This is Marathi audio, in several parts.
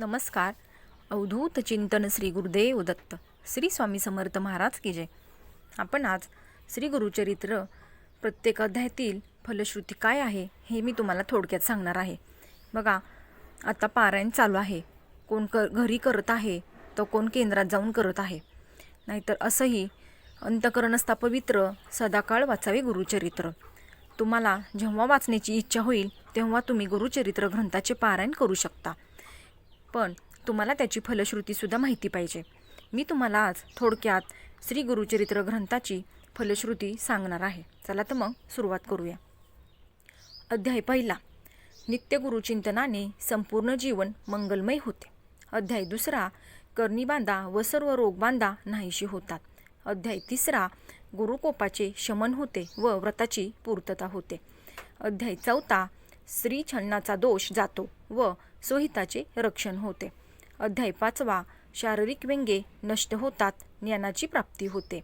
नमस्कार. अवधूत चिंतन श्री गुरुदेव दत्त. श्री स्वामी समर्थ महाराज की जय. आपण आज श्री गुरुचरित्र प्रत्येक अध्यायातील फलश्रुती काय आहे हे मी तुम्हाला थोडक्यात सांगणार आहे. बघा आता पारायण चालू आहे. कोण कर घरी करत आहे तर कोण केंद्रात जाऊन करत आहे. नाहीतर असंही अंतकरण असता पवित्र सदाकाळ वाचावे गुरुचरित्र. तुम्हाला जेव्हा वाचण्याची इच्छा होईल तेव्हा तुम्ही गुरुचरित्र ग्रंथाचे पारायण करू शकता. पण तुम्हाला त्याची फलश्रुतीसुद्धा माहिती पाहिजे. मी तुम्हाला आज थोडक्यात श्री गुरुचरित्र ग्रंथाची फलश्रुती सांगणार आहे. चला तर मग सुरुवात करूया. अध्याय पहिला. नित्य गुरुचिंतनाने संपूर्ण जीवन मंगलमय होते. अध्याय दुसरा. करणी बांधा व सर्व रोग बांधा नाहीशी होतात. अध्याय तिसरा. गुरुकोपाचे शमन होते व व्रताची पूर्तता होते. अध्याय चौथा. स्त्री छन्नाचा दोष जातो व सोहिताचे रक्षण होते. अध्याय पाचवा शारीरिक व्यंगे नष्ट होतात ज्ञानाची प्राप्ती होते.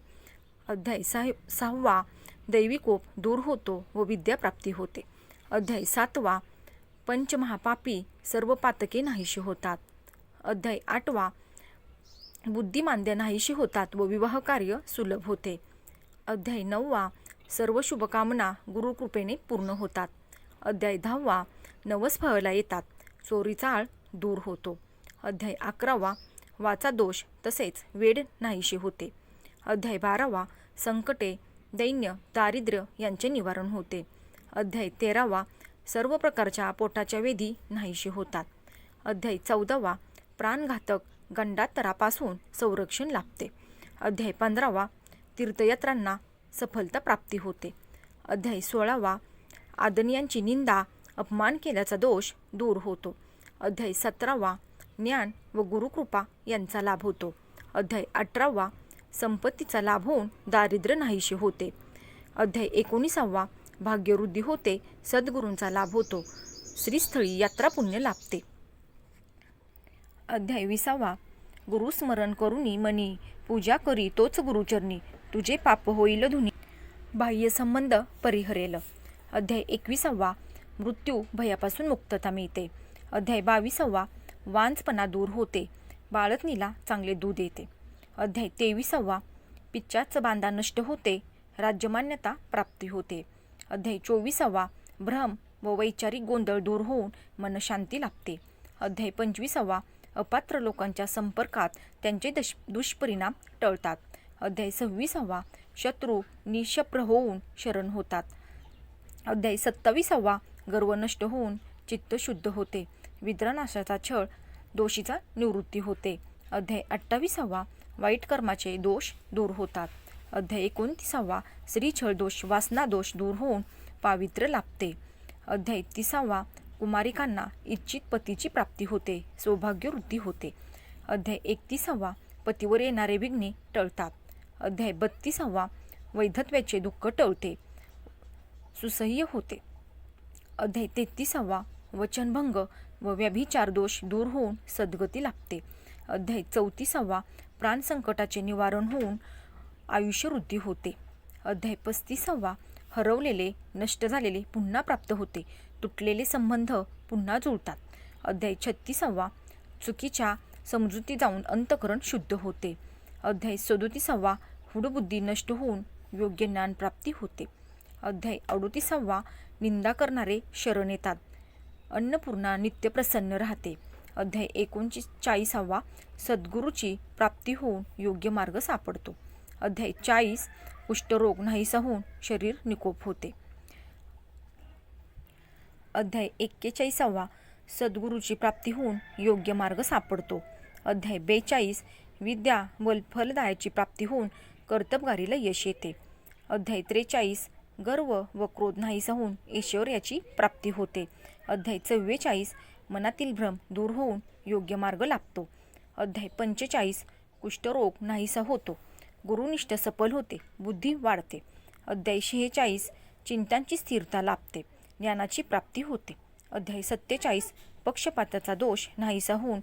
अध्याय सहा सहावा दैविकोप दूर होतो व विद्याप्राप्ती होते. अध्याय सातवा पंचमहापापी सर्व पातके नाहीशी होतात. अध्याय आठवा बुद्धिमांद्या नाहीशी होतात व विवाह कार्य सुलभ होते. अध्याय नववा सर्व शुभकामना गुरुकृपेने पूर्ण होतात. अध्याय दहावा नवस फळला येतात. चोरीचा आळ दूर होतो. अध्याय अकरावा. वाचा दोष तसेच वेड नाहीशी होते. अध्याय बारावा. संकटे दैन्य दारिद्र्य यांचे निवारण होते. अध्याय तेरावा. सर्व प्रकारच्या पोटाच्या वेधी नाहीशी होतात. अध्याय चौदावा. प्राणघातक गंडातरापासून संरक्षण लाभते. अध्याय पंधरावा. तीर्थयात्रांना सफलता प्राप्ती होते. अध्याय सोळावा. आदनियांची निंदा अपमान केल्याचा दोष दूर होतो. अध्याय सतरावा ज्ञान व गुरुकृपा यांचा लाभ होतो. अध्याय अठरावा संपत्तीचा लाभ होऊन दारिद्र्य नाहीशी होते. अध्याय एकोणीसावा भाग्यवृद्धी होते सद्गुरूंचा लाभ होतो. श्रीस्थळी यात्रा पुण्य लाभते. अध्याय विसावा गुरुस्मरण करुनी मनी पूजा करी तोच गुरुचरणी तुझे पाप होईल धुनी. बाह्य संबंध परिहरेल. अध्याय एकविसावा मृत्यू भयापासून मुक्तता मिळते. अध्याय बावीसावा. वांजपणा दूर होते. बाळतनीला चांगले दूध येते. अध्याय तेविसावा. पिच्चाचं बांधा नष्ट होते. राज्यमान्यता प्राप्ती होते. अध्याय चोवीसावा. भ्रम व वैचारिक गोंधळ दूर होऊन मनशांती लाभते. अध्याय पंचवीसावा. अपात्र लोकांच्या संपर्कात त्यांचे दश दुष्परिणाम टळतात. अध्याय सव्वीसावा. शत्रू निशप्र होऊन शरण होतात. अध्याय सत्तावीसावा. गर्व नष्ट होऊन चित्त शुद्ध होते. विद्रानाशाचा छळ दोषीचा निवृत्ती होते. अध्याय अठ्ठावीसावा. वाईट कर्माचे दोष दूर होतात. अध्याय एकोणतीसावा. श्रीछळ दोष वासना दोष दूर होऊन पावित्र्य लाभते. अध्याय तिसावा कुमारिकांना इच्छित पतीची प्राप्ती होते सौभाग्य वृद्धी होते. अध्याय एकतीसावा. पतीवर येणारे विघ्ने टळतात. अध्याय बत्तीसावा. वैधत्वाचे दुःख टळते. सुसह्य होते. अध्याय तेहतीसावा. वचनभंग व व्यभिचार दोष दूर होऊन सद्गती लाभते. अध्याय चौतीसावा. प्राणसंकटाचे निवारण होऊन आयुष्यवृद्धी होते. अध्याय पस्तीसावा. हरवलेले नष्ट झालेले पुन्हा प्राप्त होते. तुटलेले संबंध पुन्हा जुळतात. अध्याय छत्तीसावा. चुकीच्या समजुती जाऊन अंतकरण शुद्ध होते. अध्याय सदोतीसावा. हुडबुद्धी नष्ट होऊन योग्य ज्ञानप्राप्ती होते. अध्याय अडोतीसावा. निंदा करणारे शरण येतात. अन्नपूर्णा नित्य प्रसन्न राहते. अध्याय एकोणची चाळीसावा सद्गुरूची प्राप्ती होऊन योग्य मार्ग सापडतो. अध्याय चाळीस कुष्ठरोग नाहीसा होऊन शरीर निकोप होते. अध्याय एक्केचाळीसावा सद्गुरूची प्राप्ती होऊन योग्य मार्ग सापडतो. अध्याय बेचाळीस विद्या व फलदायाची प्राप्ती होऊन कर्तबगारीला यश येते. अध्याय त्रेचाळीस गर्व व क्रोध नाहीसा होऊन ऐश्वर्याची प्राप्ती होते. अध्याय चव्वेचाळीस मनातील भ्रम दूर होऊन योग्य मार्ग लाभतो. अध्याय पंचेचाळीस कुष्ठरोग नाहीसा होतो. गुरुनिष्ठ सफल होते बुद्धी वाढते. अध्याय शेहेचाळीस चिंतांची स्थिरता लाभते ज्ञानाची प्राप्ती होते. अध्याय सत्तेचाळीस पक्षपाताचा दोष नाहीसा होऊन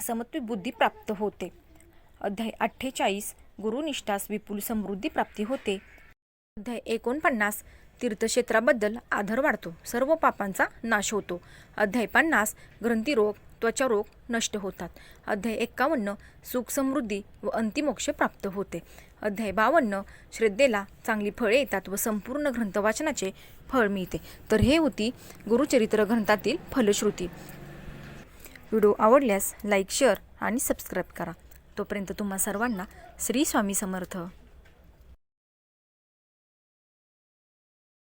समत्वित बुद्धी प्राप्त होते. अध्याय अठ्ठेचाळीस गुरुनिष्ठास विपुल समृद्धी प्राप्ती होते. अध्याय एकोणपन्नास तीर्थक्षेत्राबद्दल आदर वाढतो. सर्व पापांचा नाश होतो. अध्याय पन्नास ग्रंथीरोग त्वचा रोग नष्ट होतात. अध्याय एक्कावन्न सुख समृद्धी व अंतिमोक्ष प्राप्त होते. अध्याय बावन्न श्रद्धेला चांगली फळे येतात व संपूर्ण ग्रंथवाचनाचे फळ मिळते. तर हे होती गुरुचरित्र ग्रंथातील फलश्रुती. व्हिडिओ आवडल्यास लाईक शेअर आणि सबस्क्राईब करा. तोपर्यंत तुम्हा सर्वांना श्री स्वामी समर्थ.